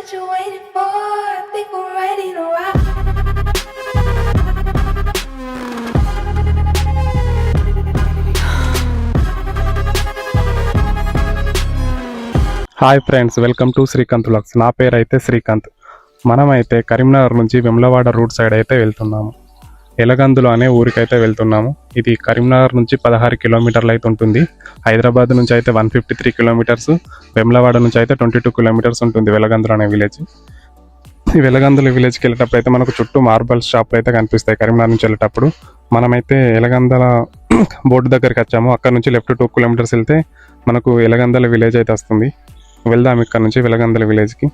what you waiting for. I think we're ready to rock. Hi friends welcome to Srikanth blogs నా పేరు అయితే శ్రీకాంత్ మనమైతే కరీంనగర్ నుంచి Vemulawada route side అయితే వెళ్తున్నాము ఎలగందులు అనే ఊరికైతే వెళ్తున్నాము. ఇది కరీంనగర్ నుంచి పదహారు కిలోమీటర్లు అయితే ఉంటుంది. హైదరాబాద్ నుంచి అయితే one fifty three kilometres. Vemulawada నుంచి అయితే ట్వంటీ టూ కిలోమీటర్స్ ఉంటుంది వెలగందులు అనే విలేజ్ ఈ వెలగందుల విలేజ్కి వెళ్ళేటప్పుడు అయితే మనకు చుట్టూ మార్బల్ షాప్లు అయితే కనిపిస్తాయి కరీంనగర్ నుంచి వెళ్ళేటప్పుడు. మనమైతే ఎలగందల బోర్డు దగ్గరికి వచ్చాము. అక్కడ నుంచి లెఫ్ట్ టూ కిలోమీటర్స్ వెళ్తే మనకు ఎలగందల విలేజ్ అయితే వస్తుంది. వెళ్దాం ఇక్కడ నుంచి వెలగందల విలేజ్కి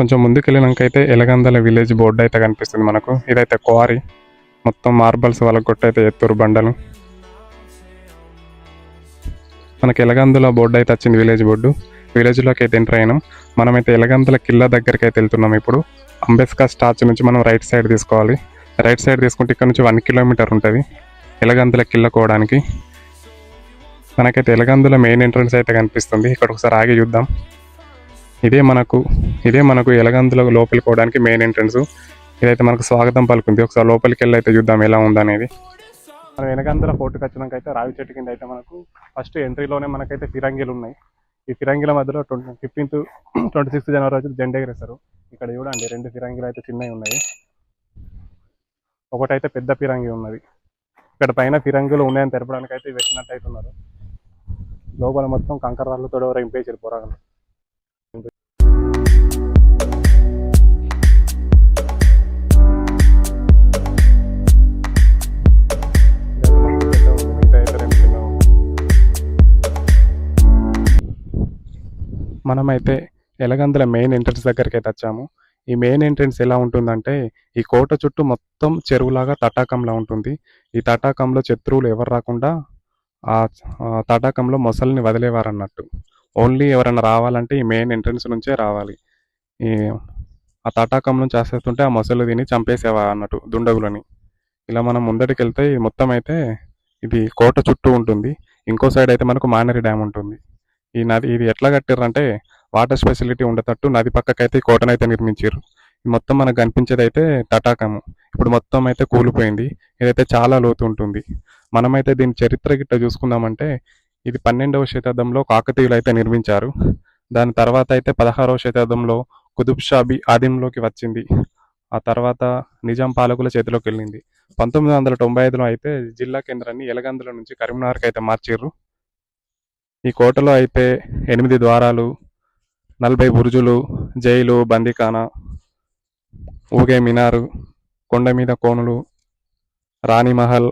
కొంచెం ముందుకు వెళ్ళినాక అయితే ఎలగందల విలేజ్ బోర్డు అయితే కనిపిస్తుంది మనకు. ఇదైతే క్వారీ. మొత్తం మార్బల్స్ వాళ్ళ కొట్టయితే ఎత్తురు బండలు. మనకి ఎలగందుల బోర్డు అయితే వచ్చింది విలేజ్ బోర్డు విలేజ్లోకి అయితే ఎంటర్ అయినాం. మనమైతే ఎలగందుల కిల్ల దగ్గరికి అయితే వెళ్తున్నాం ఇప్పుడు. అంబేద్కర్ స్టాచ్యూ నుంచి మనం రైట్ సైడ్ తీసుకోవాలి. రైట్ సైడ్ తీసుకుంటే ఇక్కడ నుంచి వన్ కిలోమీటర్ ఉంటుంది. ఎలగందుల కిల్లకోవడానికి మనకైతే ఎలగందుల మెయిన్ ఎంట్రన్స్ అయితే కనిపిస్తుంది. ఇక్కడ ఒకసారి ఆగి చూద్దాం. ఇదే మనకు ఇదే మనకు ఎలగందులో లోపలికి పోవడానికి మెయిన్ ఎంట్రన్స్ ఇదైతే మనకు స్వాగతం పలుకుంది. ఒకసారి లోపలికి వెళ్ళి అయితే చూద్దాం ఎలా ఉందనేది. మనం ఎలగందుల ఫోర్టుకి వచ్చినాక అయితే రావి చెట్టు కింద అయితే మనకు ఫస్ట్ ఎంట్రీలోనే మనకైతే ఫిరంగిలు ఉన్నాయి. ఈ ఫిరంగిల మధ్యలో twenty fifteenth twenty sixth January వచ్చి జెండా ఎగరేస్తారు ఇక్కడ చూడండి రెండు ఫిరంగిలు అయితే చిన్నవి ఉన్నాయి. ఒకటైతే పెద్ద ఫిరంగి ఉన్నది. ఇక్కడ పైన ఫిరంగులు ఉన్నాయని తెరపడానికి అయితే వేసినట్టు అయితే ఉన్నారు. లోపల మొత్తం కంకర రాళ్ళతో ఎవరో ఇంపేసారు మనమైతే ఎలగందుల మెయిన్ ఎంట్రన్స్ దగ్గరికి అయితే వచ్చాము. ఈ మెయిన్ ఎంట్రన్స్ ఎలా ఉంటుందంటే ఈ కోట చుట్టూ మొత్తం చెరువులాగా తటాకంలా ఉంటుంది. ఈ తటాకంలో శత్రువులు ఎవరు రాకుండా ఆ తటాకంలో మొసలిని వదిలేవారు అన్నట్టు ఓన్లీ ఎవరైనా రావాలంటే ఈ మెయిన్ ఎంట్రన్స్ నుంచే రావాలి. ఈ ఆ తటాకం నుంచి వచ్చేస్తుంటే ఆ మొసలు తిని చంపేసేవా అన్నట్టు దుండగులని. ఇలా మనం ముందటికి వెళ్తే మొత్తం అయితే ఇది కోట చుట్టూ ఉంటుంది. ఇంకో సైడ్ అయితే మనకు మానరి డ్యామ్ ఉంటుంది. ఈ నది ఇది ఎట్లా కట్టారంటే వాటర్ ఫెసిలిటీ ఉండేటట్టు నది పక్కకైతే కోటనైతే నిర్మించారు మొత్తం మనకు కనిపించేది అయితే తటాకము. ఇప్పుడు మొత్తం అయితే కూలిపోయింది. ఇదైతే చాలా లోతు ఉంటుంది. మనమైతే దీని చరిత్ర గిట్ట చూసుకుందామంటే ఇది పన్నెండవ శతాబ్దంలో కాకతీయులు అయితే నిర్మించారు. దాని తర్వాత అయితే పదహారవ శతాబ్దంలో కుతుబ్ షాబీ వచ్చింది. ఆ తర్వాత నిజాం పాలకుల చేతిలోకి వెళ్ళింది. పంతొమ్మిది వందల తొంభై ఐదులో అయితే జిల్లా కేంద్రాన్ని ఎలగందుల నుంచి కరీంనగర్కి అయితే మార్చిర్రు. ఈ కోటలో అయితే ఎనిమిది ద్వారాలు నలభై బురుజులు జైలు బందీఖానా ఊగే మినారు కొండ మీద కోనులు రాణిమహల్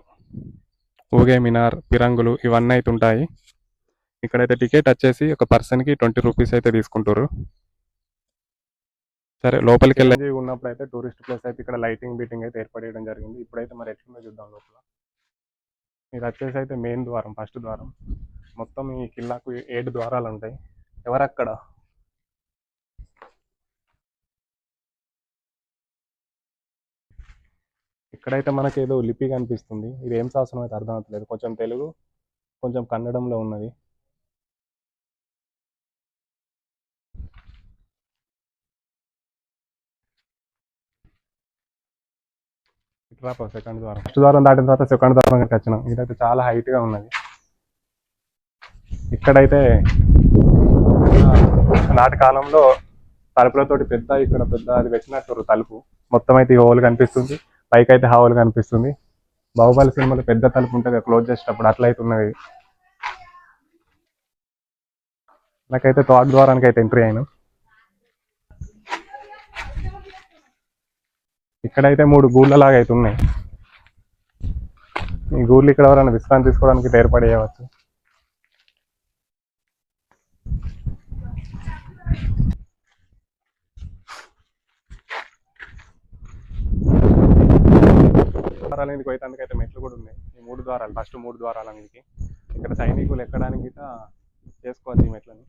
ఊగే మినార్ పిరంగులు ఇవన్నీ అయితే ఉంటాయి. ఇక్కడైతే టికెట్ వచ్చేసి ఒక పర్సన్కి ట్వంటీ రూపీస్ అయితే తీసుకుంటారు సరే లోపలికి వెళ్ళి ఉన్నప్పుడు అయితే టూరిస్ట్ ప్లేస్ అయితే ఇక్కడ లైటింగ్ బీటింగ్ అయితే ఏర్పడేయడం జరిగింది. ఇప్పుడైతే మరి ఎట్లుందో చూద్దాం లోపల. ఇది వచ్చేసి అయితే మెయిన్ ద్వారం ఫస్ట్ ద్వారం. మొత్తం ఈ కిల్లాకు ఏడు ద్వారాలు ఉంటాయి ఎవరక్కడ? ఇక్కడైతే మనకి ఏదో లిపి కనిపిస్తుంది. ఇది ఏం శాసనం అయితే అర్థం అవుతలేదు. కొంచెం తెలుగు కొంచెం కన్నడంలో ఉన్నది. సెకండ్ ద్వారం. ఫస్ట్ ద్వారం దాటిన తర్వాత సెకండ్ ద్వారం వచ్చినాం. ఇదైతే చాలా హైట్గా ఉన్నది. ఇక్కడైతే ఆ, నాటి కాలంలో తలుపులతోటి పెద్ద ఇక్కడ పెద్ద అది పెట్టినట్టు తలుపు. మొత్తం అయితే ఈ హోల్ కనిపిస్తుంది. పైకి అయితే హాల్ కనిపిస్తుంది. బాహుబలి సినిమాలో పెద్ద తలుపు ఉంటుంది క్లోజ్ చేసేటప్పుడు అట్లా అయితే ఉన్నది నాకైతే తోట ద్వారానికి అయితే ఎంట్రీ అయినా. ఇక్కడైతే మూడు గూళ్ళ లాగా అయితే ఉన్నాయి. ఈ గూళ్ళు ఇక్కడ ఎవరైనా విశ్రాంతి తీసుకోవడానికి ఏర్పడేయవచ్చు ద్వారాల మీదకి పోయేందుకు అయితే మెట్లు కూడా ఉన్నాయి. ఈ మూడు ద్వారాలు ఫస్ట్ మూడు ద్వారాల మీదకి ఇక్కడ సైనికులు ఎక్కడానికి గిట్ట చేసుకోవచ్చు ఈ మెట్లని.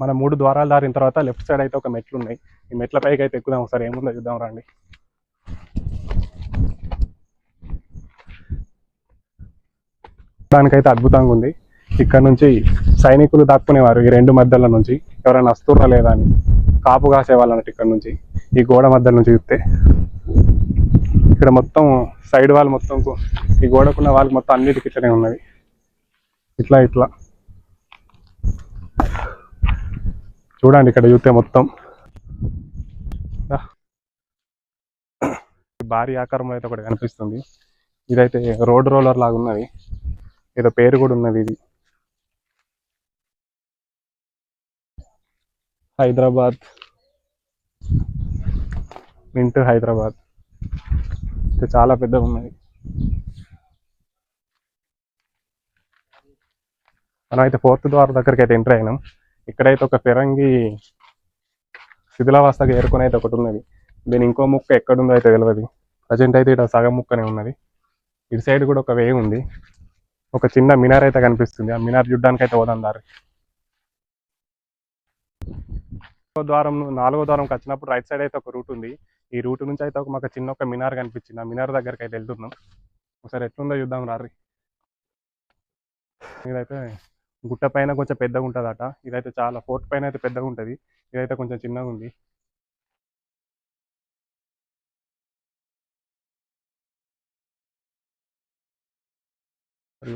మన మూడు ద్వారాలు దారిన తర్వాత లెఫ్ట్ సైడ్ అయితే ఒక మెట్లు ఉన్నాయి. ఈ మెట్ల పైకి అయితే ఎక్కుదాం ఒకసారి ఏముందో చూద్దాం రండి. దానికైతే అద్భుతంగా ఉంది. ఇక్కడ నుంచి సైనికులు దాక్కునేవారు ఈ రెండు మధ్యల నుంచి. ఎవరైనా వస్తుర్రా లేదా అని. కాపు కాసేవాళ్ళన్నట్టు ఇక్కడ నుంచి. ఈ గోడ మధ్యల నుంచి చూస్తే. ఇక్కడ మొత్తం సైడ్ వాల్ మొత్తం ఈ గోడకున్న వాళ్ళకి మొత్తం అన్నిటికి ఇట్లనే ఉన్నది. ఇట్లా ఇట్లా. చూడండి ఇక్కడ చూస్తే మొత్తం. భారీ ఆకారంలో అయితే ఒకటి కనిపిస్తుంది. ఇదైతే రోడ్ రోలర్ లాగా ఉన్నది. ఏదో పేరు కూడా ఉన్నది ఇది. హైదరాబాద్. మింట్ హైదరాబాద్. ఇది చాలా పెద్దగా ఉన్నది. మనం అయితే ఫోర్త్ ద్వారం దగ్గరికి అయితే ఎంటర్ అయినాం. ఇక్కడైతే ఒక ఫిరంగి శిథిలావస్థగా ఏరుకుని అయితే ఒకటి ఉన్నది. దీని ఇంకో ముక్క ఎక్కడుందో అయితే తెలియదు ప్రజెంట్ అయితే ఇక్కడ సగం ముక్కనే ఉన్నది. ఇటు సైడ్ కూడా ఒక వే ఉంది. ఒక చిన్న మినార్ అయితే కనిపిస్తుంది. ఆ మినార్ చూడ్డానికి అయితే పోదాం దారి. ద్వారం నాలుగో ద్వారంకి వచ్చినప్పుడు రైట్ సైడ్ అయితే ఒక రూట్ ఉంది. ఈ రూట్ నుంచి అయితే ఒక మాకు చిన్న ఒక మినార్ కనిపించింది. ఆ మినార్ దగ్గరికి అయితే వెళ్తున్నాం. ఒకసారి ఎట్లుందో చూద్దాం రారి ఇదైతే గుట్ట పైన కొంచెం పెద్దగా ఉంటుందట. ఇదైతే చాలా ఫోర్ట్ పైన అయితే పెద్దగా ఉంటుంది. ఇదైతే కొంచెం చిన్నగా ఉంది. మరి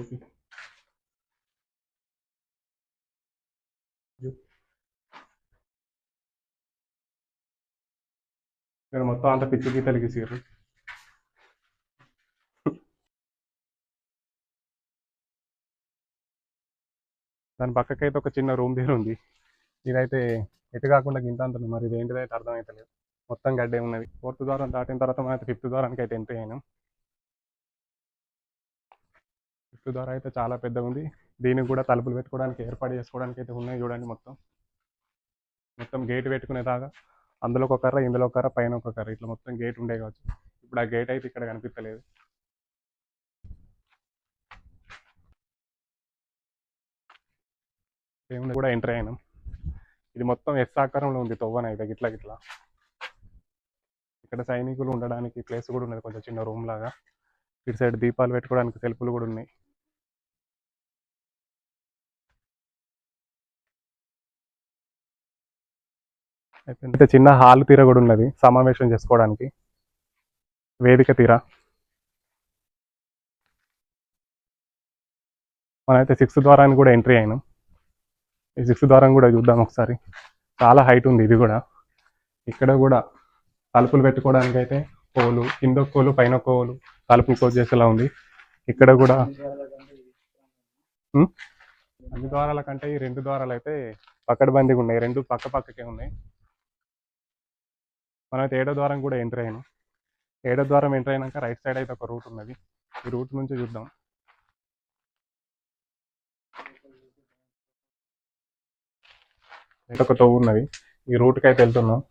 ఇక్కడ మొత్తం అంత పిచ్చి గీతలు గీసారు దాని పక్కకైతే ఒక చిన్న రూమ్ తీరు ఉంది. ఇదైతే ఎటు కాకుండా గింత అంత మరి ఇది ఏంటిదైతే అర్థమైతలేదు. మొత్తం గడ్డే ఉన్నది. ఫోర్త్ ద్వారం దాటిన తర్వాత మనం అయితే ఫిఫ్త్ ద్వారానికి అయితే ఎంట్రీ అయినాం. ఫిఫ్త్ ద్వారా అయితే చాలా పెద్దగా ఉంది. దీనికి కూడా తలుపులు పెట్టుకోవడానికి ఏర్పాటు చేసుకోవడానికి అయితే ఉన్నాయి చూడండి మొత్తం. మొత్తం గేట్ పెట్టుకునేదాకా అందులో ఒక కర్ర ఇందులో ఒక కర్ర పైన ఒక కర్ర ఇట్లా మొత్తం గేట్ ఉండే కావచ్చు. ఇప్పుడు ఆ గేట్ అయితే ఇక్కడ కనిపించలేదు కూడా ఎంటర్ అయినాం. ఇది మొత్తం ఎస్ ఆకారంలో ఉంది తొవ్వన అయితే గిట్లా గిట్లా. ఇక్కడ సైనికులు ఉండడానికి ప్లేస్ కూడా ఉన్నది కొంచెం చిన్న రూమ్ లాగా. ఇటు సైడ్ దీపాలు పెట్టుకోవడానికి సెల్ఫులు కూడా ఉన్నాయి. అయితే చిన్న హాల్ తీర కూడా ఉన్నది సమావేశం చేసుకోవడానికి. వేదిక తీర. మనమైతే సిక్స్త్ ద్వారానికి కూడా ఎంట్రీ అయినాం. ఈ సిక్స్త్ ద్వారం కూడా చూద్దాం ఒకసారి. చాలా హైట్ ఉంది ఇది కూడా. ఇక్కడ కూడా తలుపులు పెట్టుకోవడానికి అయితే కోలు కింద కోలు పైన కోలు తలుపులు క్లోజ్ చేసేలా ఉంది. ఇక్కడ కూడా అన్ని ద్వారాల కంటే ఈ రెండు ద్వారాలు అయితే పక్కడబందిగా ఉన్నాయి. రెండు పక్క పక్కకే ఉన్నాయి. మనమైతే ఏడో ద్వారం కూడా ఎంటర్ అయినాం. ఏడో ద్వారం ఎంటర్ అయినాక రైట్ సైడ్ అయితే ఒక రూట్ ఉన్నది. ఈ రూట్ నుంచి చూద్దాం. ఒక తవ్వు ఉన్నది. ఈ రూట్కి అయితే వెళ్తున్నాం.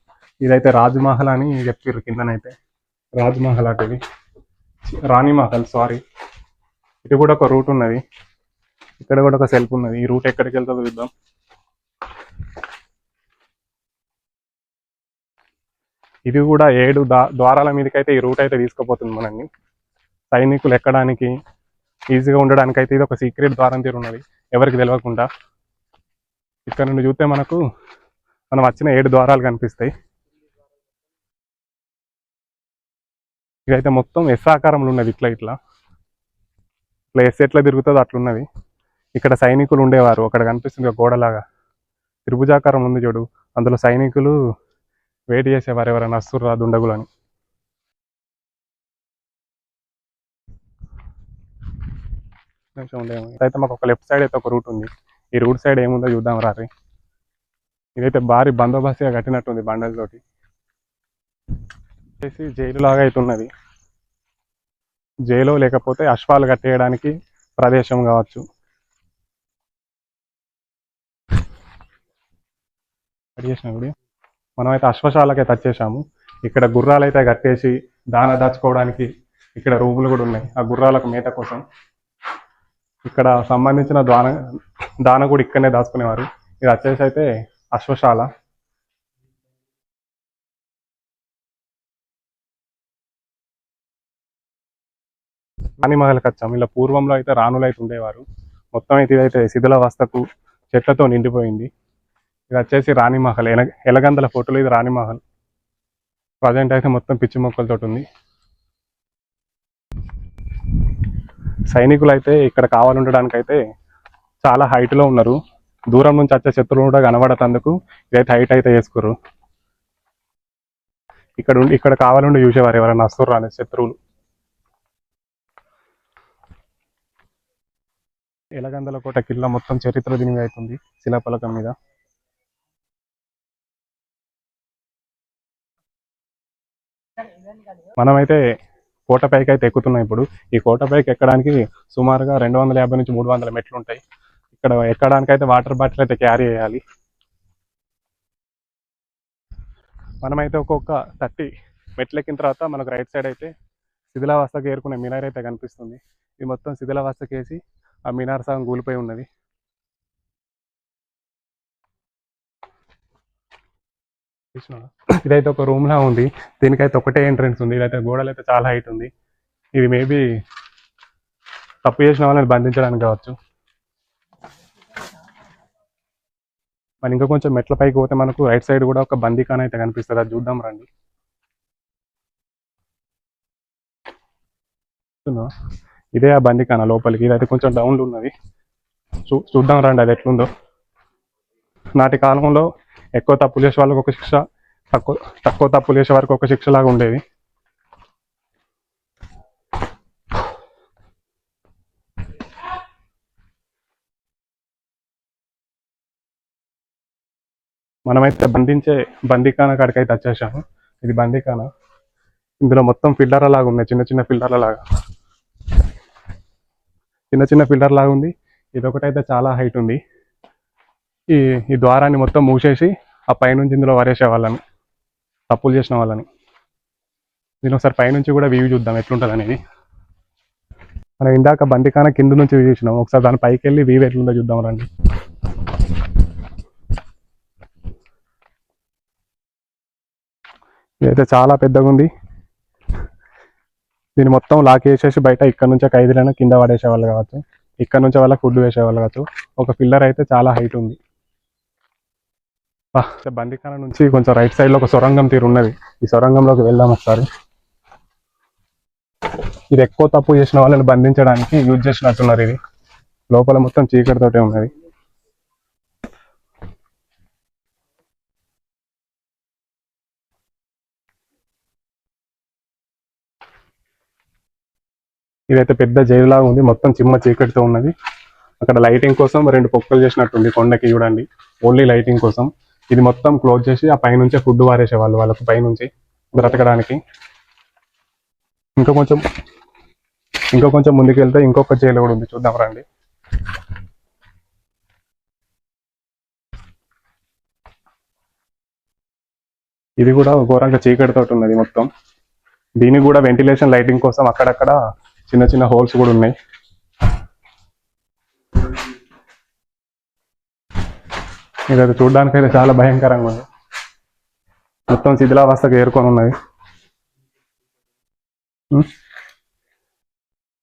ఇదైతే రాజ్మహల్ అని చెప్పారు కిందనైతే. రాజ్మహల్ అటు రాణిమహల్ రాణి మహల్ సారీ ఇటు కూడా ఒక రూట్ ఉన్నది. ఇక్కడ కూడా ఒక సెల్ఫ్ ఉన్నది. ఈ రూట్ ఎక్కడికి వెళ్తుందో చూద్దాం. ఇది కూడా ఏడు ద్వారాల మీదకైతే ఈ రూట్ అయితే తీసుకుపోతుంది మనల్ని. సైనికులు ఎక్కడానికి ఈజీగా ఉండడానికి అయితే ఇది ఒక సీక్రెట్ ద్వారం తీరు ఉన్నది. ఎవరికి తెలియకుండా ఇక్కడ నుండి చూస్తే మనకు మనం వచ్చిన ఏడు ద్వారాలు కనిపిస్తాయి. ఇదైతే మొత్తం ఎస్ ఆకారంలో ఉన్నది ఇట్లా ఇట్లా. ఇట్లా ఎస్ ఎట్లా తిరుగుతుందో అట్లున్నది. ఇక్కడ సైనికులు ఉండేవారు. అక్కడ కనిపిస్తుంది గోడలాగా. త్రిభుజాకారం ఉంది చూడు. అందులో సైనికులు వెయిట్ చేసేవారు ఎవరైనా వస్తుర్రా దుండగులు అని? నిమిషం ఉండేమో అయితే మాకు ఒక లెఫ్ట్ సైడ్ అయితే ఒక రూట్ ఉంది. ఈ రూట్ సైడ్ ఏముందో చూద్దాం రారి ఇదైతే భారీ బందోబస్తుగా కట్టినట్టుంది బండలతోటి. చేసి జైలు లాగా అయితే ఉన్నది జైలు లేకపోతే అశ్వాలు కట్టేయడానికి ప్రదేశం కావచ్చు. కట్ చేసిన వీడియో మనమైతే అశ్వశాలకైతే వచ్చేసాము ఇక్కడ గుర్రాలు అయితే కట్టేసి దాన దాచుకోవడానికి ఇక్కడ రూములు కూడా ఉన్నాయి. ఆ గుర్రాలకు మేత కోసం. ఇక్కడ సంబంధించిన దాన దాన కూడా ఇక్కడనే దాచుకునేవారు. ఇది వచ్చేసి అయితే అశ్వశాల. రాణిమహల్కి వచ్చాము. ఇలా పూర్వంలో అయితే రాణులు అయితే ఉండేవారు. మొత్తం అయితే ఇదైతే శిథిల వస్తకు చెట్లతో నిండిపోయింది. ఇది వచ్చేసి రాణిమహల్ ఎల ఎలగందల ఫోటోలు ఇది రాణిమహల్ ప్రజెంట్ అయితే మొత్తం పిచ్చి మొక్కలతో ఉంది. సైనికులు అయితే ఇక్కడ కావాలుండడానికి అయితే చాలా హైట్లో లో ఉన్నారు. దూరం నుంచి వచ్చే శత్రువులు కూడా కనబడతందుకు ఇదైతే హైట్ అయితే వేసుకోరు. ఇక్కడ ఉండి ఇక్కడ కావాలండి చూసేవారు ఎవరైనా వస్తారు రాని శత్రువులు. ఎలగందల కోట కిల్ల మొత్తం చరిత్ర దీని అవుతుంది శిలాఫలకం మీద. మనమైతే కోట పైకి అయితే ఎక్కుతున్నాం ఇప్పుడు. ఈ కోట పైకి ఎక్కడానికి సుమారుగా రెండు వందల యాభై నుంచి మూడు వందల మెట్లు ఉంటాయి. ఇక్కడ ఎక్కడానికి అయితే వాటర్ బాటిల్ అయితే క్యారీ చేయాలి. మనమైతే ఒక్కొక్క థర్టీ మెట్లు ఎక్కిన తర్వాత మనకు రైట్ సైడ్ అయితే శిథిలావస్థకు ఏరుకునే మినార్ అయితే కనిపిస్తుంది. ఇది మొత్తం శిథిలావస్థకి వేసి ఆ మినార్ సగం కూలిపోయి ఉన్నది. ఇదైతే ఒక రూమ్ లా ఉంది. దీనికైతే ఒకటే ఎంట్రన్స్ ఉంది. ఇదైతే గోడలు అయితే చాలా హైట్ ఉంది. ఇది మేబీ తప్పు చేసిన వాళ్ళని బంధించడానికి కావచ్చు. మరి ఇంకా కొంచెం మెట్ల పైకి పోతే మనకు రైట్ సైడ్ కూడా ఒక బందీకాన్ అయితే కనిపిస్తుంది. అది చూద్దాం రండి. ఇదే ఆ బందీకాన లోపలికి. ఇదైతే కొంచెం డౌన్లు ఉన్నది. చూ చూద్దాం రండి అది ఎట్లుందో. నాటి కాలంలో ఎక్కువ తప్పులు చేసే వాళ్ళకి ఒక శిక్ష తక్కువ తక్కువ తప్పులు చేసే వారికి ఒక శిక్ష లాగా ఉండేది. మనమైతే బంధించే బందీఖాన కాడికి అయితే వచ్చేసాము. ఇది బందీఖాన. ఇందులో మొత్తం ఫిల్టర్ల లాగా ఉన్నాయి చిన్న చిన్న ఫిల్టర్ల లాగా. చిన్న చిన్న ఫిల్టర్ లాగా ఉంది. ఇది ఒకటైతే చాలా హైట్ ఉంది. ఈ ఈ ద్వారాన్ని మొత్తం మూసేసి ఆ పైనుంచి ఇందులో వరేసే వాళ్ళని తప్పులు చేసిన వాళ్ళని. దీని ఒకసారి పైనుంచి కూడా వ్యూ చూద్దాం ఎట్లుంటుంది అనేది. మనం ఇందాక బండికాన కింద నుంచి వ్యూ చూసినాం. ఒకసారి దాని పైకి వెళ్ళి వ్యూ ఎట్లుందో చూద్దాం రండి. ఇదైతే చాలా పెద్దగా ఉంది. దీన్ని మొత్తం లాక్ వేసేసి బయట ఇక్కడ నుంచి ఖైదీలను కింద పడేసేవాళ్ళు కావచ్చు. ఇక్కడ నుంచి వాళ్ళకి ఫుడ్ వేసేవాళ్ళు కావచ్చు. ఒక పిల్లర్ అయితే చాలా హైట్ ఉంది. బా, నుంచి కొంచెం రైట్ సైడ్లో ఒక సొరంగం తీరు ఉన్నది. ఈ సొరంగంలోకి వెళ్దాం ఒకసారి. ఇది ఎక్కువ తప్పు చేసిన వాళ్ళని బంధించడానికి యూజ్ చేసినట్టున్నారు ఇది. లోపల మొత్తం చీకటితోటే ఉన్నది. ఇదైతే పెద్ద జైలులాగా ఉంది. మొత్తం చిమ్మ చీకటితో ఉన్నది. అక్కడ లైటింగ్ కోసం రెండు పొక్కలు చేసినట్టుంది కొండకి చూడండి. ఓన్లీ లైటింగ్ కోసం. ఇది మొత్తం క్లోజ్ చేసి ఆ పైనుంచే ఫుడ్ వారేసేవాళ్ళు వాళ్ళకు పైనుంచి బ్రతకడానికి. ఇంకా కొంచెం ఇంకా కొంచెం ముందుకు వెళ్తే ఇంకొక జైలు కూడా ఉంది. చూద్దాం రండి. ఇది కూడా ఘోరంగా చీకటితో ఉన్నది మొత్తం. దీనికి కూడా వెంటిలేషన్ లైటింగ్ కోసం అక్కడక్కడ చిన్న చిన్న హోల్స్ కూడా ఉన్నాయి. ఇది అది అయితే చాలా భయంకరంగా ఉంది. మొత్తం శిథిలావస్థకు ఏరుకొని ఉన్నది.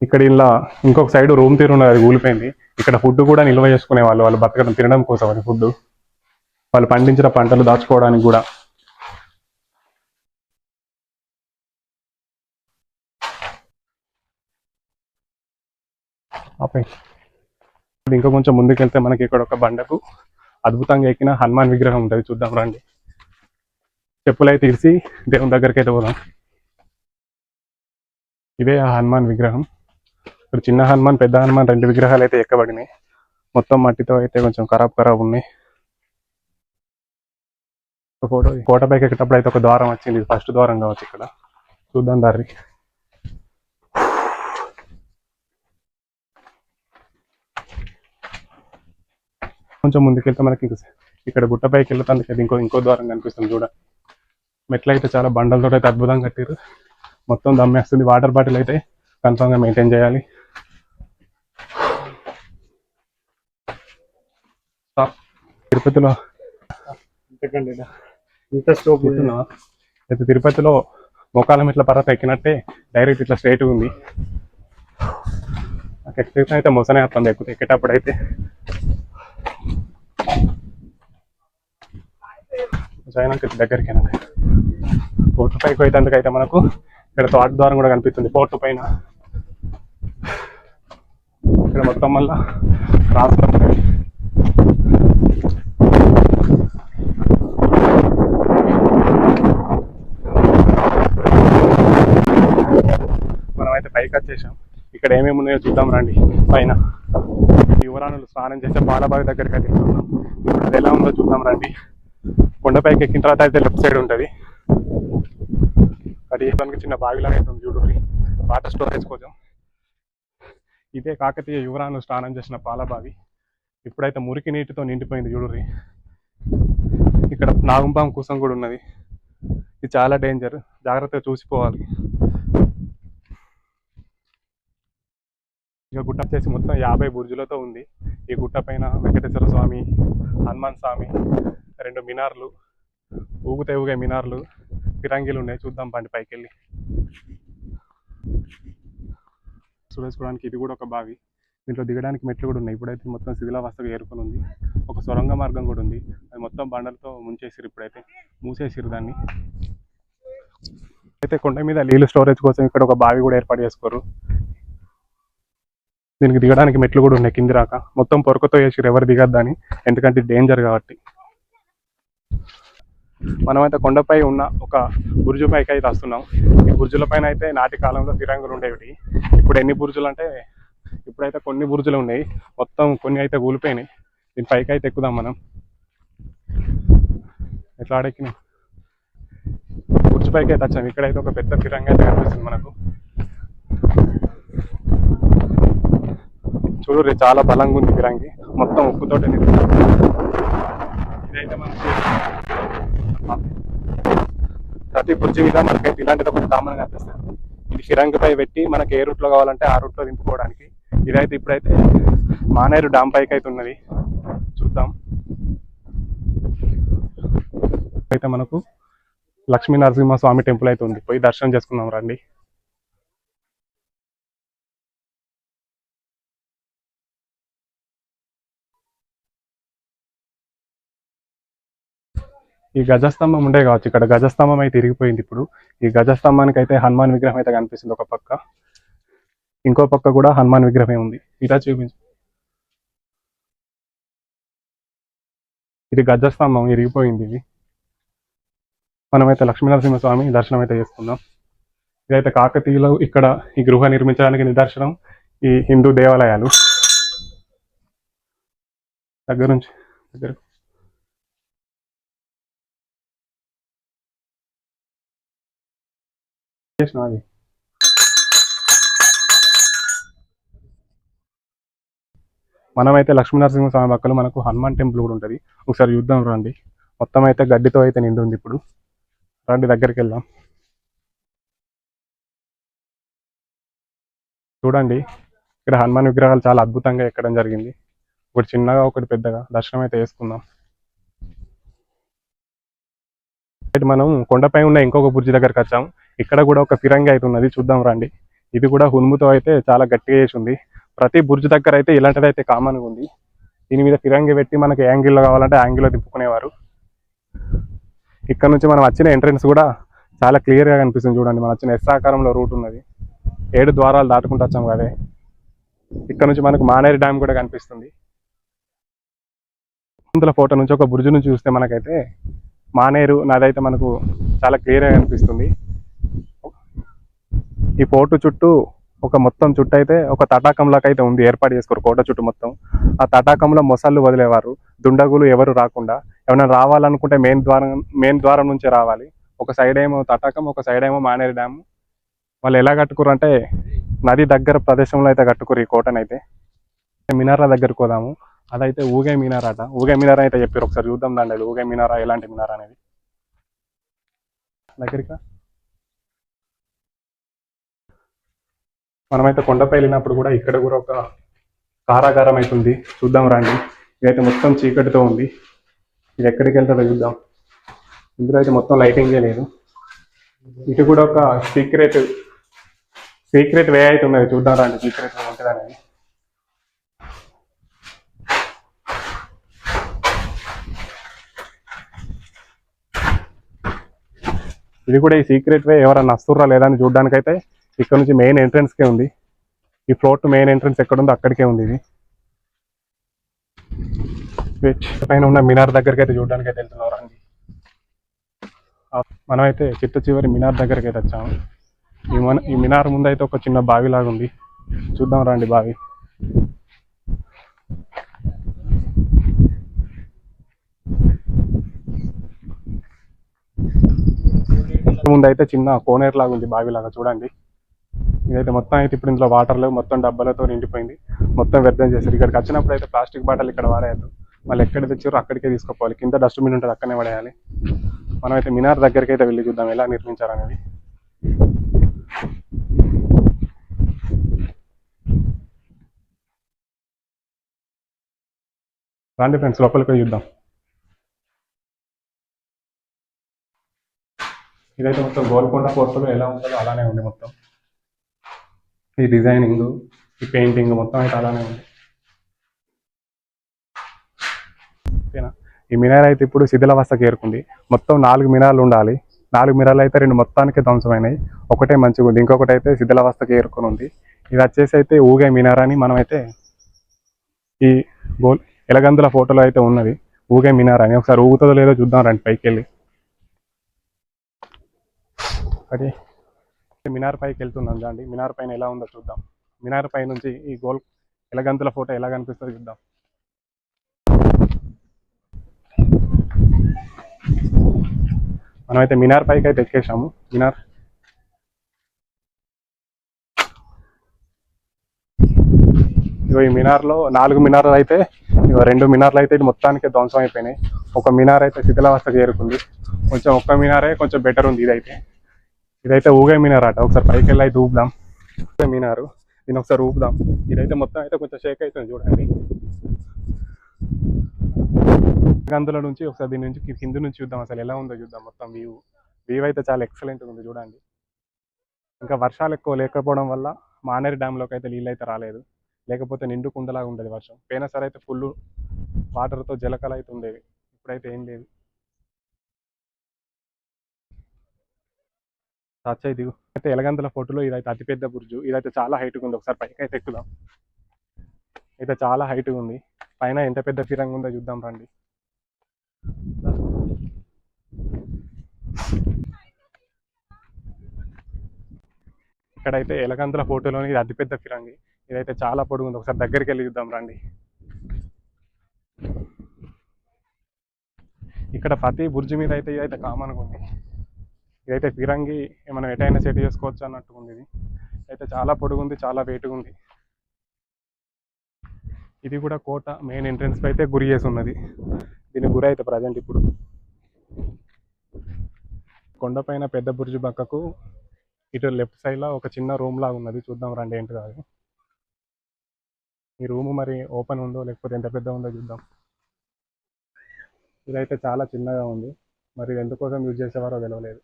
ఇక్కడ ఇలా ఇంకొక సైడ్ రూమ్ తీరు ఉన్నది అది కూలిపోయింది ఇక్కడ ఫుడ్ కూడా నిల్వ చేసుకునే వాళ్ళు వాళ్ళు బతకడం తినడం కోసం అది ఫుడ్ వాళ్ళు పండించిన పంటలు దాచుకోవడానికి కూడా. ఇంకా కొంచెం ముందుకెళ్తే మనకి ఇక్కడ ఒక బండకు అద్భుతంగా ఎక్కిన హనుమాన్ విగ్రహం ఉంటుంది చూద్దాం రండి. చెప్పులై తీర్చి దేవుని దగ్గరికి అయితే పోదాం. ఇదే ఆ హనుమాన్ విగ్రహం. ఇక్కడ చిన్న హనుమాన్ పెద్ద హనుమాన్ రెండు విగ్రహాలు అయితే ఎక్కబడినాయి. మొత్తం మట్టితో అయితే కొంచెం ఖరాబ్ ఖరాబ్ ఉన్నాయి. ఒక ఫోటో కోట పైకి ఎక్కేటప్పుడు అయితే ఒక ద్వారం వచ్చింది. ఫస్ట్ ద్వారం కావచ్చు ఇక్కడ. చూద్దాం దారి. కొంచెం ముందుకెళ్తే మనకి ఇంక ఇక్కడ గుట్టపైకి వెళ్తానికి అయితే ఇంకో ఇంకో ద్వారం కనిపిస్తుంది చూడ. మెట్లు అయితే చాలా బండలతో అయితే అద్భుతంగా కట్టారు మొత్తం దమ్మేస్తుంది. వాటర్ బాటిల్ అయితే కన్ఫామ్గా మెయింటైన్ చేయాలి. తిరుపతిలో ఇంత స్టోప్ కూర్చున్నావా? అయితే తిరుపతిలో మోకాలం ఇట్లా పర్వత ఎక్కినట్టే డైరెక్ట్ ఇట్లా స్ట్రైట్ ఉంది. ఎక్కితే అయితే మొసనే వస్తుంది. ఎక్కుతే ఎక్కేటప్పుడు అయితే జైనాకి దగ్గరికి పోర్టు పైకి పోయేందుకు అయితే మనకు ఇక్కడ తోట ద్వారం కూడా కనిపిస్తుంది పోర్టు పైన. ఇక్కడ మొత్తం మళ్ళా రాసులు ఉంటాయి మనం అయితే పైకి వచ్చేసాం. ఇక్కడ ఏమేమి ఉన్నాయో చూద్దాం రండి. పైన యువరాణులు స్నానం చేసే బాలబావి దగ్గరికి అయితే వెళ్తున్నాం. ఇప్పుడు ఎలా ఉందో చూద్దాం రండి. కొండపైకి ఎక్కిన తర్వాత అయితే లెఫ్ట్ సైడ్ ఉంటుంది. అది దానికి చిన్న బావిలాగా అవుతుంది చూడు వాటర్ స్టోరేజ్ కోసం. ఇదే కాకతీయ యువరాను స్నానం చేసిన పాలబావి ఇప్పుడైతే మురికి నీటితో నిండిపోయింది చూడుర్రి ఇక్కడ నాగుంపాం కూసం కూడా ఉన్నది. ఇది చాలా డేంజర్ జాగ్రత్తగా చూసిపోవాలి. ఇక గుట్ట వచ్చేసి మొత్తం యాభై బుర్జులతో ఉంది. ఈ గుట్ట పైన వెంకటేశ్వర స్వామి హనుమాన్ స్వామి రెండు మినార్లు ఊగుతే ఊగే మినార్లు ఫిరంగిలు ఉన్నాయి. చూద్దాం బండి పైకి వెళ్ళి చూడడానికి ఇది కూడా ఒక బావి. దీంట్లో దిగడానికి మెట్లు కూడా ఉన్నాయి. ఇప్పుడైతే మొత్తం శిథిలావస్థగా ఏరుకొని ఉంది. ఒక సొరంగ మార్గం కూడా ఉంది. అది మొత్తం బండలతో ముంచేసిరు ఇప్పుడైతే. మూసేసిరు దాన్ని. అయితే కొండ మీద నీళ్ళు స్టోరేజ్ కోసం ఇక్కడ ఒక బావి కూడా ఏర్పాటు చేసుకోరు. దీనికి దిగడానికి మెట్లు కూడా ఉన్నాయి కింది రాక. మొత్తం పొరకతో వేసిరు ఎవరు దిగద్దని ఎందుకంటే డేంజర్ కాబట్టి. మనమైతే కొండపై ఉన్న ఒక బుర్జు పైకి అయితే వస్తున్నాం ఈ బుర్జుల పైన అయితే నాటి కాలంలో ఫిరంగులు ఉండేవి. ఇప్పుడు ఎన్ని బుర్జులు అంటే ఇప్పుడైతే కొన్ని బుర్జులు ఉన్నాయి. మొత్తం కొన్ని అయితే కూలిపోయినాయి. దీని పైకి అయితే ఎక్కుదాం మనం. ఎట్లా ఆడెక్కినాం? బుర్జు పైకి అయితే వచ్చాం. ఇక్కడైతే ఒక పెద్ద ఫిరంగి అయితే కనిపిస్తుంది మనకు. చూడు రే చాలా బలంగా ఉంది ఫిరంగి. మొత్తం ఉప్పుతోటి ఇదైతే మనకి ప్రతి బుర్జి మీద మనకైతే ఇలాంటిది ఒకటి కామన్ కనిపిస్తుంది ఇది ఫిరంగిపై పెట్టి మనకి ఏ రూట్లో కావాలంటే ఆ రూట్లో దింపుకోవడానికి. ఇదైతే ఇప్పుడైతే మానేరు డామ్ పైకి అయితే ఉన్నది. చూద్దాం. అయితే మనకు లక్ష్మీ నరసింహ స్వామి టెంపుల్ అయితే ఉంది. పోయి దర్శనం చేసుకుందాం రండి. ఈ గజస్తంభం ఉండే కావచ్చు. ఇక్కడ గజస్తంభం అయితే ఇరిగిపోయింది ఇప్పుడు. ఈ గజస్తంభానికి అయితే హనుమాన్ విగ్రహం అయితే కనిపిస్తుంది ఒక పక్క. ఇంకో పక్క కూడా హనుమాన్ విగ్రహమే ఉంది. ఇదా చూపించు. ఇది గజస్తంభం ఇరిగిపోయింది ఇది. మనమైతే లక్ష్మీనరసింహ స్వామి దర్శనం అయితే చేసుకుందాం. ఇదైతే కాకతీయులు ఇక్కడ ఈ గృహ నిర్మించడానికి నిదర్శనం. ఈ హిందూ దేవాలయాలు. దగ్గర నుంచి చేసిన అది? మనమైతే లక్ష్మీనరసింహ స్వామి పక్కన మనకు హనుమాన్ టెంపుల్ కూడా ఉంటుంది. ఒకసారి చూద్దాం రండి. మొత్తం అయితే గడ్డితో అయితే నిండి ఉంది ఇప్పుడు. రండి దగ్గరికి వెళ్దాం. చూడండి ఇక్కడ హనుమాన్ విగ్రహాలు చాలా అద్భుతంగా ఎక్కడం జరిగింది. ఒకటి చిన్నగా ఒకటి పెద్దగా. దర్శనం అయితే వేసుకుందాం మనం కొండపై ఉన్న ఇంకొక బుర్జి దగ్గరికి వచ్చాం. ఇక్కడ కూడా ఒక ఫిరంగి అయితే ఉన్నది. చూద్దాం రండి. ఇది కూడా హునుముతో అయితే చాలా గట్టిగా చేసి ఉంది ప్రతి బుర్జు దగ్గర అయితే ఇలాంటిది అయితే కామన్గా ఉంది. దీని మీద ఫిరంగి పెట్టి మనకి యాంగిల్లో కావాలంటే యాంగిల్లో తిప్పుకునేవారు. ఇక్కడ నుంచి మనం వచ్చిన ఎంట్రన్స్ కూడా చాలా క్లియర్గా కనిపిస్తుంది చూడండి. మనం వచ్చిన ఎస్ ఆకారంలో రూట్ ఉన్నది. ఏడు ద్వారాలు దాటుకుంటూ వచ్చాం కదే. ఇక్కడ నుంచి మనకు మానేరి డ్యామ్ కూడా కనిపిస్తుంది. ముందుల ఫోటో నుంచి ఒక బుర్జు నుంచి చూస్తే మనకైతే మానేరు నది అయితే మనకు చాలా క్లియర్గా కనిపిస్తుంది. ఈ ఫోటో చుట్టూ ఒక మొత్తం చుట్టూ అయితే ఒక తటాకంలాగా అయితే ఉంది ఏర్పాటు చేసుకోరు కోట చుట్టూ మొత్తం. ఆ తటాకంలో మొసళ్ళు వదిలేవారు. దుండగులు ఎవరు రాకుండా. ఏమైనా రావాలనుకుంటే మెయిన్ ద్వారం మెయిన్ ద్వారం నుంచే రావాలి. ఒక సైడ్ ఏమో తటాకం ఒక సైడ్ ఏమో మానేరు డ్యామ్. వాళ్ళు ఎలా కట్టుకురు అంటే నది దగ్గర ప్రదేశంలో అయితే కట్టుకురు ఈ కోటనైతే. మినారా దగ్గరకు పోదాము. అదైతే ఊగే మినార్ అట ఊగే మినార్ అయితే చెప్పారు ఒకసారి చూద్దాం దాండి ఊగే మినారా ఎలాంటి మినారా అనేది. దగ్గరికి? మనమైతే కొండపై వెళ్ళినప్పుడు కూడా ఇక్కడ కూడా ఒక కారాగారం అవుతుంది చూద్దాం రండి. ఇదైతే మొత్తం చీకటితో ఉంది. ఇది ఎక్కడికి వెళ్తారో చూద్దాం. ఇందులో అయితే మొత్తం లైటింగ్ చేయలేదు ఇటు కూడా ఒక సీక్రెట్ సీక్రెట్ వే అయితే ఉన్నది. చూద్దాం రండి. సీక్రెట్ ఉంటుంది అనేది. ఇది కూడా ఈ సీక్రెట్ వే ఎవరన్నా వస్తుర్రా లేదా అని చూడడానికైతే ఇక్కడ నుంచి మెయిన్ ఎంట్రన్స్కే ఉంది. ఈ ఫ్లోర్ టు మెయిన్ ఎంట్రన్స్ ఎక్కడుందో అక్కడికే ఉంది ఇది. బీచ్ పైన ఉన్న మినార్ దగ్గరికి అయితే చూడడానికి అయితే వెళ్తున్నాం రండి. మనమైతే చిట్ట చివరి మినార్ దగ్గరికి అయితే వచ్చాము. ఈ మన ఈ మినార్ ముందు అయితే ఒక చిన్న బావి లాగా ఉంది. చూద్దాం రండి బావి. ముందు అయితే చిన్న కోనేరు లాగా ఉంది బావి లాగా చూడండి. ఇదైతే మొత్తం అయితే ఇప్పుడు ఇందులో వాటర్ మొత్తం డబ్బాలతో నిండిపోయింది. మొత్తం వ్యర్థం చేశారు. ఇక్కడికి వచ్చినప్పుడు అయితే ప్లాస్టిక్ బాటలు ఇక్కడ వాడేయద్దు. మళ్ళీ ఎక్కడ తెచ్చారో అక్కడికే తీసుకుపోవాలి. కింద డస్ట్బిన్ ఉంటుంది అక్కడనే పడేయాలి. మనం అయితే మినార్ దగ్గరికి అయితే వెళ్ళి చూద్దాం ఎలా నిర్మించారు రాండి రండి ఫ్రెండ్స్ లోపలికి చూద్దాం. ఇదైతే మొత్తం గోల్కొండ పోర్టులో ఎలా ఉంటుందో అలానే ఉంది మొత్తం. ఈ డిజైనింగ్ ఈ పెయింటింగ్ మొత్తం అయితే అలానే ఉంది. ఓకేనా? ఈ మినార్ అయితే ఇప్పుడు శిథిలావస్థకి చేరుకుంది మొత్తం నాలుగు మినార్లు ఉండాలి. నాలుగు మినార్లు అయితే రెండు మొత్తానికి ధ్వంసమైనాయి. ఒకటే మంచిగా ఉంది. ఇంకొకటి అయితే శిథిలావస్థకి ఏరుకుని ఉంది. ఇది వచ్చేసి అయితే ఊగే మినార్ అని మనమైతే ఈ గోల్ ఎలగందుల ఫోటోలో అయితే ఉన్నది. ఊగే మినార్ అని. ఒకసారి ఊగుతుందో లేదో చూద్దాం రండి పైకి వెళ్ళి అది మినార్ పైకి వెళ్తున్నాం అండి మినార్ పైన ఎలా ఉందో చూద్దాం. మినార్ పై నుంచి ఈ గోల్ ఎలగంతుల ఫోటో ఎలా కనిపిస్తుందో చూద్దాం. మనమైతే మినార్ పైకి అయితే ఎక్కేసాము. మినార్. ఇగో ఈ మినార్లో నాలుగు మినార్లు అయితే ఇగో రెండు మినార్లు అయితే మొత్తానికి ధ్వంసం అయిపోయినాయి. ఒక మినార్ అయితే శిథిలావస్థ చేరుకుంది. కొంచెం ఒక్క మినారే కొంచెం బెటర్ ఉంది ఇదైతే. ఇదైతే ఊగే మినార్ అట ఒకసారి పైకి వెళ్ళి అయితే ఊపుదాం. ఊగే మీనారు. దీని ఒకసారి ఊపుదాం. ఇదైతే మొత్తం అయితే కొంచెం షేక్ అవుతుంది చూడండి. అందులో నుంచి ఒకసారి దీని నుంచి కింద నుంచి చూద్దాం అసలు ఎలా ఉందో చూద్దాం మొత్తం వ్యూ వ్యూ అయితే చాలా ఎక్సలెంట్ ఉంది చూడండి. ఇంకా వర్షాలు ఎక్కువ లేకపోవడం వల్ల మానేరు డ్యామ్లోకి అయితే నీళ్ళు అయితే రాలేదు. లేకపోతే నిండు కుండలాగా ఉండేది వర్షం. పోయినా సరే అయితే ఫుల్ వాటర్తో జలకలు అయితే ఉండేవి. ఇప్పుడైతే ఏం లేదు. టచ్ అయితే అయితే ఎలగంతల ఫోటోలో ఇదైతే అతిపెద్ద బుర్జు. ఇదైతే చాలా హైట్గా ఉంది. ఒకసారి పైకి అయితే ఎక్కుదాం. అయితే చాలా హైట్గా ఉంది. పైన ఎంత పెద్ద ఫిరంగి ఉందో చూద్దాం రండి. ఇక్కడైతే ఎలగంతుల ఫోటోలోని ఇది అతిపెద్ద ఫిరంగి. ఇదైతే చాలా పొడుగు ఉంది. ఒకసారి దగ్గరికి వెళ్ళి చూద్దాం రండి. ఇక్కడ ప్రతి బుర్జి మీద అయితే ఇదైతే కామన్గా ఉంది. ఇదైతే ఫిరంగి మనం ఎటైనా సెట్ చేసుకోవచ్చు అన్నట్టు ఉంది ఇది. అయితే చాలా పొడుగుంది చాలా వెయిట్గా ఉంది. ఇది కూడా కోట మెయిన్ ఎంట్రన్స్ అయితే గురి చేసి ఉన్నది దీని గురి అయితే ప్రజెంట్ ఇప్పుడు. కొండపైన పెద్ద బుర్జు పక్కకు ఇటు లెఫ్ట్ సైడ్లో ఒక చిన్న రూమ్ లాగా ఉన్నది. చూద్దాం రండి ఏంటి కాదు. ఈ రూమ్ మరి ఓపెన్ ఉందో లేకపోతే ఎంత పెద్ద ఉందో చూద్దాం. ఇదైతే చాలా చిన్నగా ఉంది. మరి ఎందుకోసం యూజ్ చేసేవారో తెలియలేదు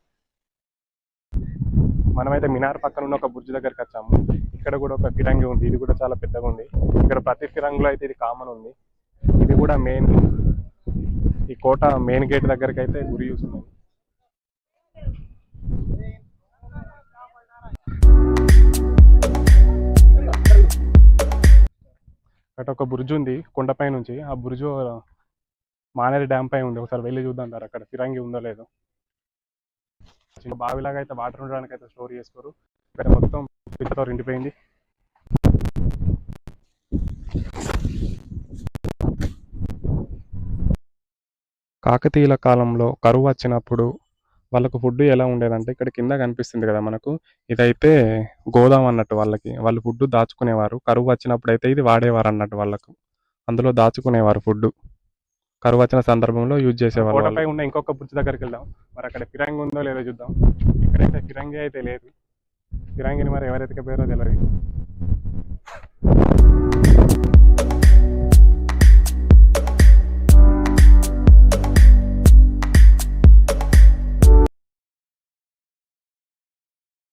మనమైతే మినార్ పక్కన ఉన్న ఒక బుర్జు దగ్గరికి వచ్చాము. ఇక్కడ కూడా ఒక ఫిరంగి ఉంది. ఇది కూడా చాలా పెద్దగా ఉంది. ఇక్కడ ప్రతి ఫిరంగిలో అయితే ఇది కామన్ ఉంది. ఇది కూడా మెయిన్ ఈ కోట మెయిన్ గేట్ దగ్గరికి అయితే గురి చూస్తున్నాం అక్కడ ఒక బుర్జు ఉంది కొండపై నుంచి. ఆ బుర్జు మానేరు డ్యామ్ పై ఉంది. ఒకసారి వెళ్ళి చూద్దాం సార్ అక్కడ ఫిరంగి ఉందో లేదో. చిన్న బావిలాగా అయితే వాటర్ ఉండడానికి అయితే స్టోర్ చేసుకోరు. ఇక్కడ మొత్తం పిచ్చతో నిండిపోయింది. కాకతీయుల కాలంలో కరువు వచ్చినప్పుడు వాళ్ళకు ఫుడ్ ఎలా ఉండేదంటే ఇక్కడ కింద కనిపిస్తుంది కదా మనకు. ఇదైతే గోదాం అన్నట్టు వాళ్ళకి. వాళ్ళు ఫుడ్ దాచుకునేవారు. కరువు వచ్చినప్పుడు అయితే ఇది వాడేవారు అన్నట్టు వాళ్ళకు. అందులో దాచుకునేవారు ఫుడ్ కరువు వచ్చిన సందర్భంలో యూజ్ చేసేవారు కోటపై ఉన్న ఇంకొక బుర్జు దగ్గరికి వెళ్దాం. మరి అక్కడ ఫిరంగి ఉందో లేదో చూద్దాం. ఇక్కడైతే ఫిరంగి అయితే లేదు ఫిరంగిని మరి ఎవరైతే పేరో తెలియదు